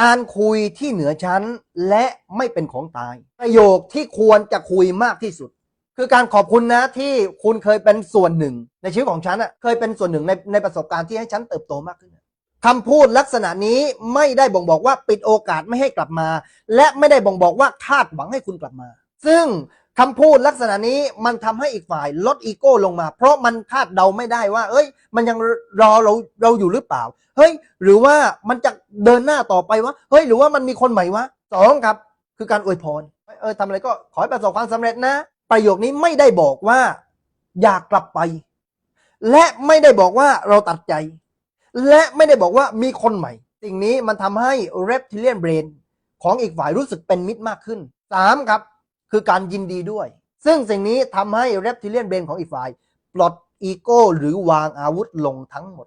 การคุยที่เหนือชั้นและไม่เป็นของตาย ประโยคที่ควรจะคุยมากที่สุด คือการขอบคุณนะที่คุณเคยเป็นส่วนหนึ่ง ในชีวิตของฉันอะเคยเป็นส่วนหนึ่งในในประสบการณ์ที่ให้ฉันเติบโตมากขึ้นคำพูดลักษณะนี้ไม่ได้บ่งบอกว่าปิดโอกาสไม่ให้กลับมา และไม่ได้บ่งบอกว่าคาดหวังให้คุณกลับมา ซึ่งคำพูดลักษณะนี้มันทำให้อีกฝ่ายลดอีโก้ลงมา เพราะมันคาดเดาไม่ได้ว่า เอ้ย มันยังรอเราเราอยู่หรือเปล่า เฮ้ย หรือว่ามันจะเดินหน้าต่อไปวะเฮ้ย หรือว่ามันมีคนใหม่วะสองครับ คือการอวยพรเออทำอะไรก็ขอให้ประสบความสำเร็จนะ ประโยคนี้ไม่ได้บอกว่า อยากกลับไป และไม่ได้บอกว่าเราตัดใจ และไม่ได้บอกว่ามีคนใหม่ สิ่งนี้มันทำให้ reptilian brain ของอีกฝ่ายรู้สึกเป็นมิตรมากขึ้น3ครับ คือการยินดีด้วย ซึ่งสิ่งนี้ทำให้เรปทิเลียนเบนของอีกฝ่าย ปลดอีโก้หรือวางอาวุธลงทั้งหมด